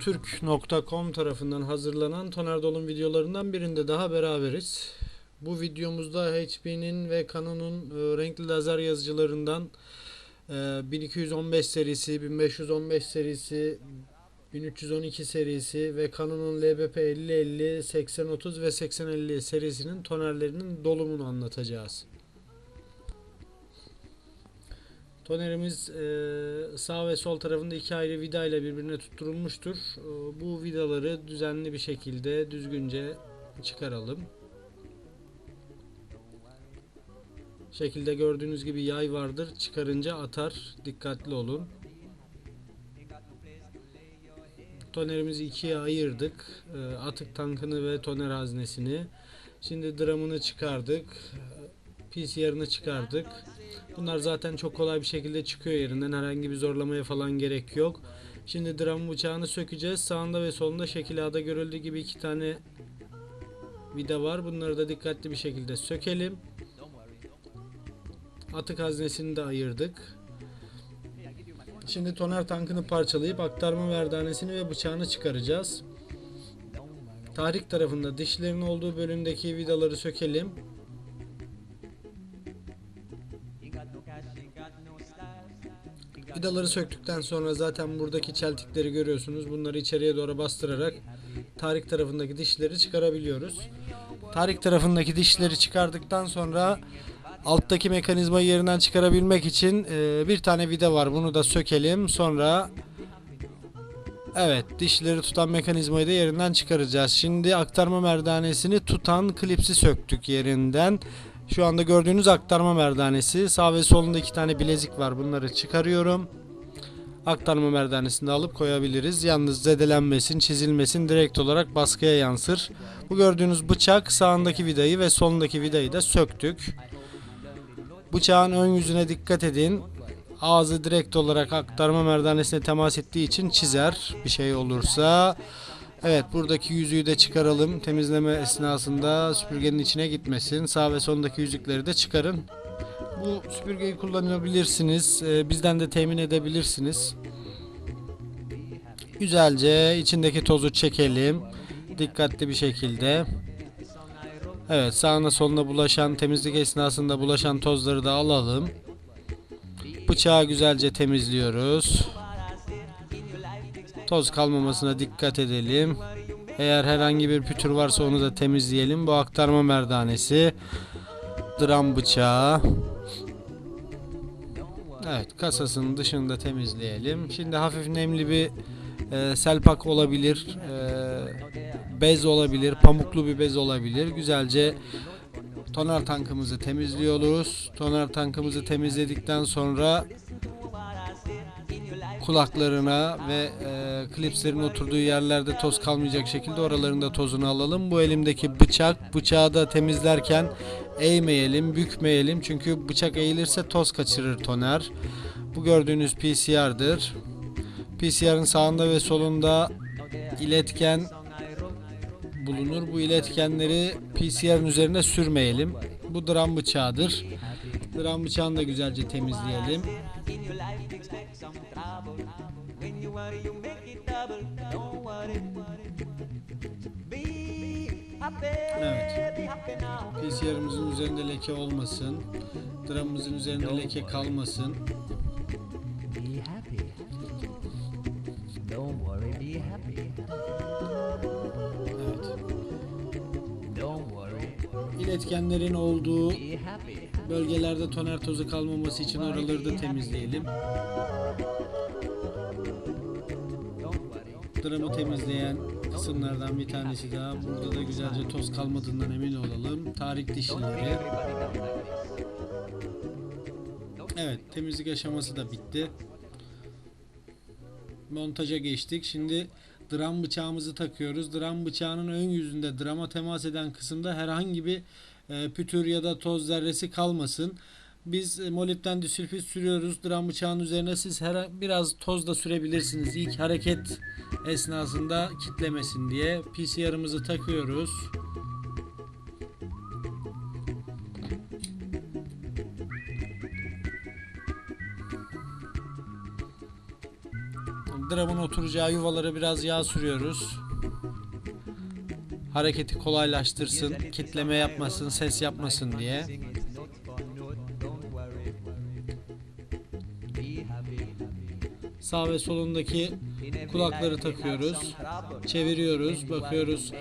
dolumtürk.com tarafından hazırlanan Toner Dolum videolarından birinde daha beraberiz. Bu videomuzda HP'nin ve Canon'un e, renkli lazer yazıcılarından 1215 serisi, 1515 serisi, 1312 serisi ve Canon'un LBP 5050, 8030 ve 8050 serisinin tonerlerinin dolumunu anlatacağız. Tonerimiz e, sağ ve sol tarafında iki ayrı vida ile birbirine tutturulmuştur. E, Bu vidaları düzenli bir şekilde düzgünce çıkaralım. Şekilde gördüğünüz gibi yay vardır. Çıkarınca atar. Dikkatli olun. Tonerimizi ikiye ayırdık. E, Atık tankını ve toner haznesini. Şimdi dramını çıkardık. PCR'ını çıkardık. Bunlar zaten çok kolay bir şekilde çıkıyor yerinden. Herhangi bir zorlamaya falan gerek yok. Şimdi dram bıçağını sökeceğiz. Sağında ve solunda şekil A'da görüldüğü gibi iki tane vida var. Bunları da dikkatli bir şekilde sökelim. Atık haznesini de ayırdık. Şimdi toner tankını parçalayıp aktarma merdanesini ve bıçağını çıkaracağız. Tahrik tarafında dişlerin olduğu bölümdeki vidaları sökelim. Vidaları söktükten sonra zaten buradaki çeltikleri görüyorsunuz. Bunları içeriye doğru bastırarak tarik tarafındaki dişleri çıkarabiliyoruz. Tarik tarafındaki dişleri çıkardıktan sonra alttaki mekanizmayı yerinden çıkarabilmek için e, bir tane vida var. Bunu da sökelim. Sonra Evet, dişleri tutan mekanizmayı da yerinden çıkaracağız. Şimdi aktarma merdanesini tutan klipsi söktük yerinden. Şu anda gördüğünüz aktarma merdanesi. Sağ ve solunda iki tane bilezik var. Bunları çıkarıyorum. Aktarma merdanesini de alıp koyabiliriz. Yalnız zedelenmesin, çizilmesin. Direkt olarak baskıya yansır. Bu gördüğünüz bıçak sağındaki vidayı ve solundaki vidayı da söktük. Bıçağın ön yüzüne dikkat edin. Ağzı direkt olarak aktarma merdanesine temas ettiği için çizer bir şey olursa. Evet buradaki yüzüğü de çıkaralım. Temizleme esnasında süpürgenin içine gitmesin. Sağ ve sondaki yüzükleri de çıkarın. Bu süpürgeyi kullanabilirsiniz. Ee, bizden de temin edebilirsiniz. Güzelce içindeki tozu çekelim. Dikkatli bir şekilde. Evet sağına soluna bulaşan temizlik esnasında bulaşan tozları da alalım. Bıçağı güzelce temizliyoruz. Toz kalmamasına dikkat edelim. Eğer herhangi bir pütür varsa onu da temizleyelim. Bu aktarma merdanesi. Dram bıçağı. Evet kasasının dışını da temizleyelim. Şimdi hafif nemli bir e, selpak olabilir. E, bez olabilir. Pamuklu bir bez olabilir. Güzelce toner tankımızı temizliyoruz. Toner tankımızı temizledikten sonra kulaklarına ve e, klipslerin oturduğu yerlerde toz kalmayacak şekilde oralarında tozunu alalım. Bu elimdeki bıçak, bıçağı da temizlerken eğmeyelim, bükmeyelim. Çünkü bıçak eğilirse toz kaçırır toner. Bu gördüğünüz PCR'dır. PCR'ın sağında ve solunda iletken bulunur. Bu iletkenleri PCR'ın üzerine sürmeyelim. Bu dram bıçağıdır. Dram bıçağını da güzelce temizleyelim. Evet. PCR'ımızın üzerinde leke olmasın. Dramımızın üzerinde leke kalmasın. Don't worry, be happy. Evet. Don't worry, İletkenlerin olduğu be happy. bölgelerde toner tozu kalmaması için oraları da temizleyelim. Dramı temizleyen kısımlardan bir tanesi daha. Burada da güzelce toz kalmadığından emin olalım. Tarik dişlileri. Evet, temizlik aşaması da bitti. Montaja geçtik. Şimdi dram bıçağımızı takıyoruz. Dram bıçağının ön yüzünde drama temas eden kısımda herhangi bir e, pütür ya da toz zerresi kalmasın. Biz e, molibden sürüyoruz dram bıçağının üzerine. Siz her biraz toz da sürebilirsiniz. İlk hareket esnasında kitlemesin diye. PCR'ımızı takıyoruz. Dramın oturacağı yuvalara biraz yağ sürüyoruz. Hareketi kolaylaştırsın, kitleme yapmasın, ses yapmasın diye. Sağ ve solundaki kulakları takıyoruz. Çeviriyoruz, bakıyoruz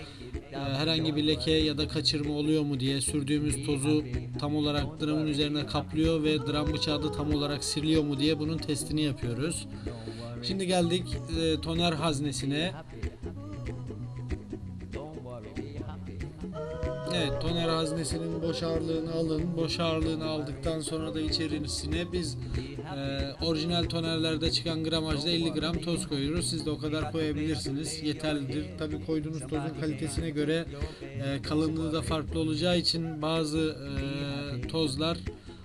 herhangi bir leke ya da kaçırma oluyor mu diye sürdüğümüz tozu tam olarak dramın üzerine kaplıyor ve dram bıçağı da tam olarak siliyor mu diye bunun testini yapıyoruz. Şimdi geldik e, toner haznesine. Evet, toner haznesinin boş ağırlığını alın. Boş ağırlığını aldıktan sonra da içerisine biz e, orijinal tonerlerde çıkan gramajda 50 gram toz koyuyoruz. Siz de o kadar koyabilirsiniz. Yeterlidir. Tabi koyduğunuz tozun kalitesine göre e, kalınlığı da farklı olacağı için bazı e, tozlar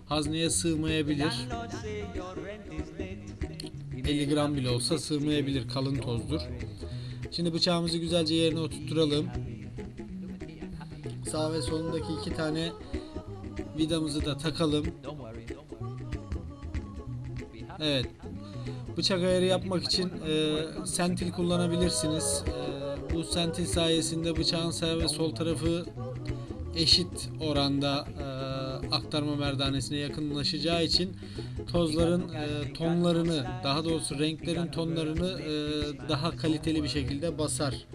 hazneye sığmayabilir. 50 gram bile olsa sığmayabilir. Kalın tozdur. Şimdi bıçağımızı güzelce yerine oturtturalım. Sağ ve solundaki iki tane vidamızı da takalım. Evet. Bıçak ayarı yapmak için e, sentil kullanabilirsiniz. E, bu sentil sayesinde bıçağın sağ ve sol tarafı eşit oranda e, aktarma merdanesine yakınlaşacağı için tozların e, tonlarını daha doğrusu renklerin tonlarını e, daha kaliteli bir şekilde basar.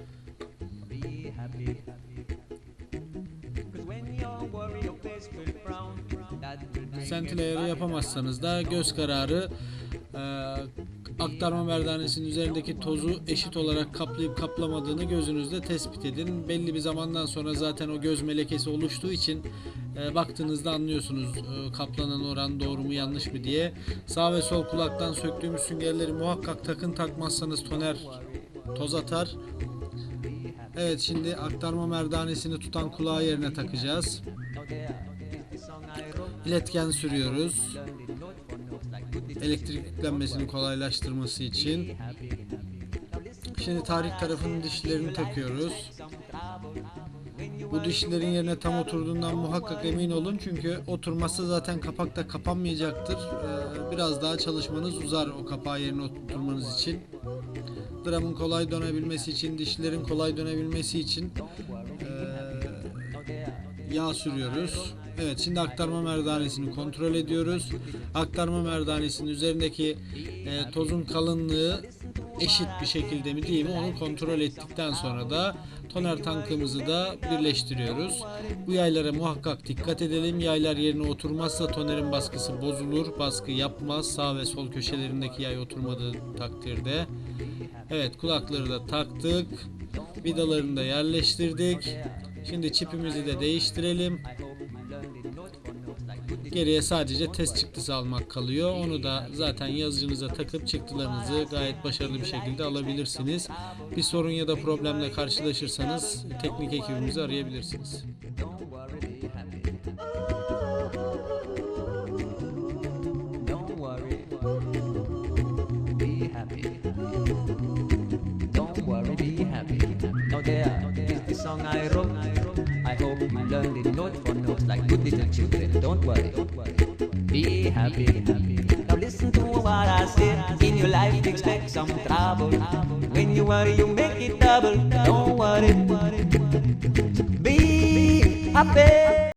Sentil ayarı yapamazsanız da göz kararı e, aktarma merdanesinin üzerindeki tozu eşit olarak kaplayıp kaplamadığını gözünüzde tespit edin. Belli bir zamandan sonra zaten o göz melekesi oluştuğu için e, baktığınızda anlıyorsunuz e, kaplanan oran doğru mu yanlış mı diye. Sağ ve sol kulaktan söktüğümüz süngerleri muhakkak takın takmazsanız toner toz atar. Evet şimdi aktarma merdanesini tutan kulağı yerine takacağız. İletken sürüyoruz. Elektrik yüklenmesini kolaylaştırması için. Şimdi tarih tarafının dişlerini takıyoruz. Bu dişlerin yerine tam oturduğundan muhakkak emin olun çünkü oturması zaten kapakta kapanmayacaktır. Ee, Biraz daha çalışmanız uzar o kapağı yerine oturtmanız için. Dramın kolay dönebilmesi için, dişlerin kolay dönebilmesi için ee, yağ sürüyoruz. Evet şimdi aktarma merdanesini kontrol ediyoruz. Aktarma merdanesinin üzerindeki e, tozun kalınlığı eşit bir şekilde mi değil mi onu kontrol ettikten sonra da toner tankımızı da birleştiriyoruz. Bu yaylara muhakkak dikkat edelim. Yaylar yerine oturmazsa tonerin baskısı bozulur. Baskı yapmaz. Sağ ve sol köşelerindeki yay oturmadığı takdirde. Evet kulakları da taktık. Vidalarını da yerleştirdik. Şimdi çipimizi de değiştirelim. Geriye sadece test çıktısı almak kalıyor. Onu da zaten yazıcınıza takıp çıktılarınızı gayet başarılı bir şekilde alabilirsiniz. Bir sorun ya da problemle karşılaşırsanız teknik ekibimizi arayabilirsiniz. The song I wrote. I hope you learned it note for note like good little children. Don't worry, be happy. Now listen to what I said. In your life, expect some trouble. When you worry, you make it double. Don't worry, be happy.